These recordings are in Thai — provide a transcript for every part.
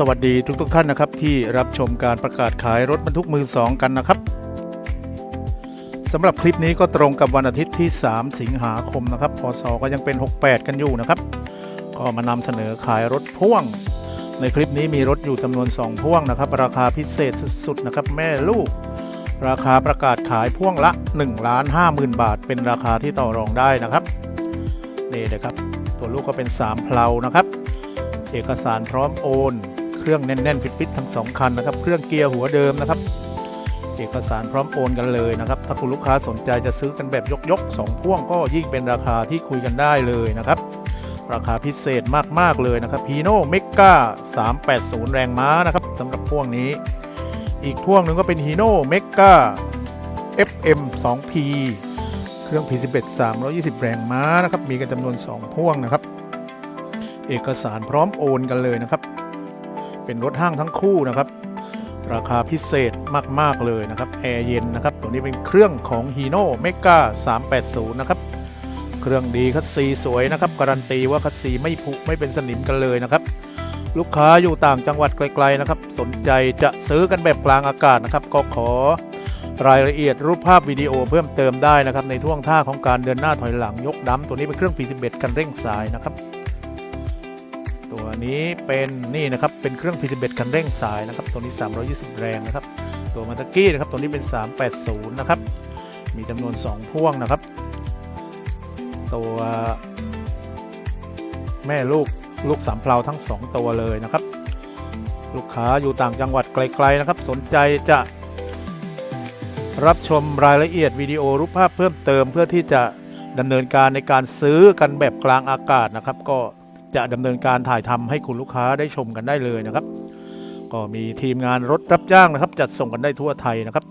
สวัสดีทุกทท่านนะครับที่รับชมการประกาศขายรถบรรทุกมือสองกันนะครับสำหรับคลิปนี้ก็ตรงกับวันอาทิตย์ที่ 3 สิงหาคมนะครับพศก็ยังเป็น 68 กันอยู่นะครับ ก็มานำเสนอขายรถพ่วง ในคลิปนี้มีรถอยู่จำนวน 2 พ่วงนะครับ ราคาพิเศษสุดๆนะครับแม่ลูก ราคาประกาศขายพ่วงละ1ล้าน50,000 บาท เป็นราคาที่ต่อรองได้นะครับนี่นะครับ ตัวลูกก็เป็น 3 เพลานะครับ เอกสารพร้อมโอน รื่องแน่นๆฟิตๆทั้งสองคันนะครับ เครื่องเกียร์หัวเดิมนะครับ เอกสารพร้อมโอนกันเลยนะครับ ถ้าคุณลูกค้าสนใจจะซื้อกันแบบยกๆ 2 พ่วงก็ยิ่งเป็นราคาที่คุยกันได้เลยนะครับ ราคาพิเศษมากๆเลยนะครับพีโน่เมกา380 แรงม้านะครับสำหรับพ่วงนี้ อีกพ่วงหนึ่งก็เป็นฮีโน่เมกา FM 2P เครื่อง P11 320 แรงม้านะครับ มีกันจำนวน 2 พ่วงนะครับ เอกสารพร้อมโอนกันเลยนะครับ เป็นรถห้างทั้งคู่นะครับ ราคาพิเศษมาก ๆ เลยนะครับแอร์เย็นนะครับ ตัวนี้เป็นเครื่องของ Hino Mega 380 นะครับ เครื่องดีคัสซีสวยนะครับ การันตีว่าคัสซีไม่ผุไม่เป็นสนิมกันเลยนะครับ ลูกค้าอยู่ต่างจังหวัดไกลๆนะครับ สนใจจะซื้อกันแบบกลางอากาศนะครับ ก็ขอรายละเอียดรูปภาพวิดีโอเพิ่มเติมได้นะครับในท่วงท่าของการเดินหน้าถอยหลังยกดัมตัวนี้เป็นเครื่อง P11 กันเร่งสายนะครับ ตัวนี้เป็นนี่นะครับเป็นเครื่อง P11 คันเร่งสายนะครับตัวนี้ 320 แรงนะครับตัวมาตะกี้นะครับตัวนี้เป็น 380 นะครับ มีจำนวน 2 พ่วงนะครับ ตัวแม่ลูกลูกสามเพลาทั้ง 2 ตัวเลยนะครับ ลูกค้าอยู่ต่างจังหวัดไกลๆนะครับ สนใจจะรับชมรายละเอียดวิดีโอรูปภาพเพิ่มเติมเพื่อที่จะดำเนินการในการซื้อกันแบบกลางอากาศนะครับ ก็ จะดำเนินการถ่ายทำให้คุณลูกค้าได้ชมกันได้เลยนะครับ ก็มีทีมงานรถรับจ้างนะครับ จัดส่งกันได้ทั่วไทยนะครับ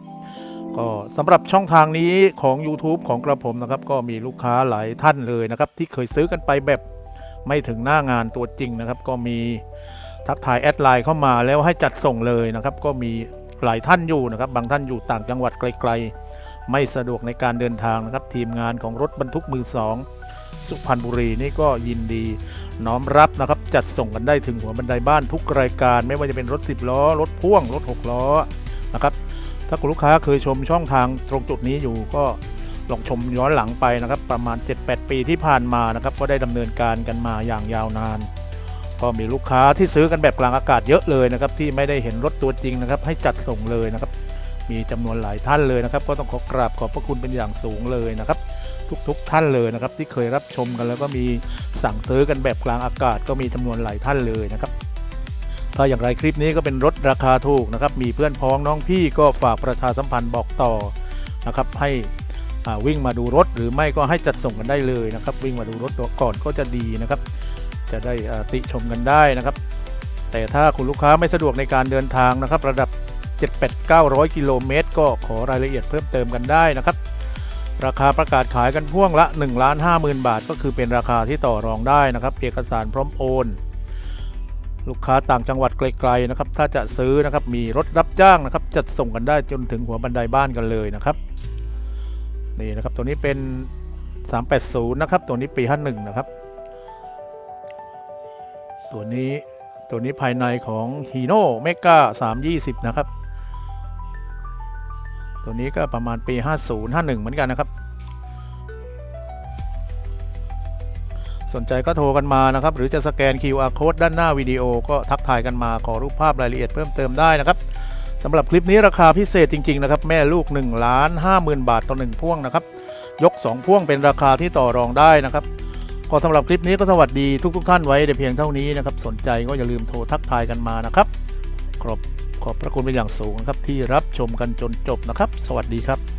ก็สำหรับช่องทางนี้ของ YouTube ของกระผมนะครับ ก็มีลูกค้าหลายท่านเลยนะครับ ที่เคยซื้อกันไปแบบไม่ถึงหน้างานตัวจริงนะครับ ก็มีทักทายแอดไลน์เข้ามาแล้วให้จัดส่งเลยนะครับ ก็มีหลายท่านอยู่นะครับ บางท่านอยู่ต่างจังหวัดไกล ๆ ไม่สะดวกในการเดินทางนะครับ ทีมงานของรถบรรทุกมือสองสุพรรณบุรีนี่ก็ยินดี น้อมรับนะครับจัดส่งกันได้ถึงหัวบันไดบ้านทุกรายการ ไม่ว่าจะเป็นรถ 10 ล้อ รถพ่วง รถ 6 ล้อนะครับถ้าคุณลูกค้าเคยชมช่องทางตรงจุดนี้อยู่ก็ลองชมย้อนหลังไปนะครับ ประมาณ 7-8 ปีที่ผ่านมานะครับ ก็ได้ดำเนินการกันมาอย่างยาวนาน ก็มีลูกค้าที่ซื้อกันแบบกลางอากาศเยอะเลยนะครับ ที่ไม่ได้เห็นรถตัวจริงนะครับ ให้จัดส่งเลยนะครับ มีจำนวนหลายท่านเลยนะครับ ก็ต้องขอกราบขอบพระคุณเป็นอย่างสูงเลยนะครับ ทุกๆท่านเลยนะครับ ที่เคยรับชมกันแล้วก็มีสั่งซื้อกันแบบกลางอากาศก็มีจำนวนหลายท่านเลยนะครับ ถ้าอย่างไรคลิปนี้ก็เป็นรถราคาถูกนะครับ มีเพื่อนพ้องน้องพี่ก็ฝากประชาสัมพันธ์บอกต่อนะครับให้วิ่งมาดูรถหรือไม่ก็ให้จัดส่งกันได้เลยนะครับ วิ่งมาดูรถก่อนก็จะดีนะครับ จะได้ติชมกันได้นะครับ แต่ถ้าคุณลูกค้าไม่สะดวกในการเดินทางนะครับ ระดับ 7 8 900 กิโลเมตรก็ขอรายละเอียดเพิ่มเติมกันได้นะครับ ราคาประกาศขายกันพ่วงละ1ล้าน50,000 บาท ก็คือเป็นราคาที่ต่อรองได้นะครับ เอกสารพร้อมโอน ลูกค้าต่างจังหวัดไกลๆนะครับ ถ้าจะซื้อนะครับมีรถรับจ้างนะครับ จัดส่งกันได้จนถึงหัวบันไดบ้านกันเลยนะครับนี่นะครับตัวนี้เป็น 380 นะครับ ตัวนี้ปี 51 นะครับ ตัวนี้ตัวนี้ภายในของ Hino Mega 320 นะครับ ตัวนี้ก็ประมาณปี 50 51 เหมือนกันนะครับ สนใจก็โทรกันมานะครับ หรือจะสแกน QR code ด้านหน้าวิดีโอก็ทักทายกันมาขอรูปภาพรายละเอียดเพิ่มเติมได้นะครับสำหรับคลิปนี้ราคาพิเศษจริง ๆ นะครับ แม่ลูก1ล้าน50,000 บาทต่อ 1 พ่วงนะครับ ยก 2 พ่วงเป็นราคาที่ต่อรองได้นะครับก็สำหรับคลิปนี้ก็สวัสดีทุกๆท่านไว้แต่เพียงเท่านี้นะครับ สนใจก็อย่าลืมโทรทักทายกันมานะครับขอบ ขอบพระคุณเป็นอย่างสูงนะครับที่รับชมกันจนจบนะครับ สวัสดีครับ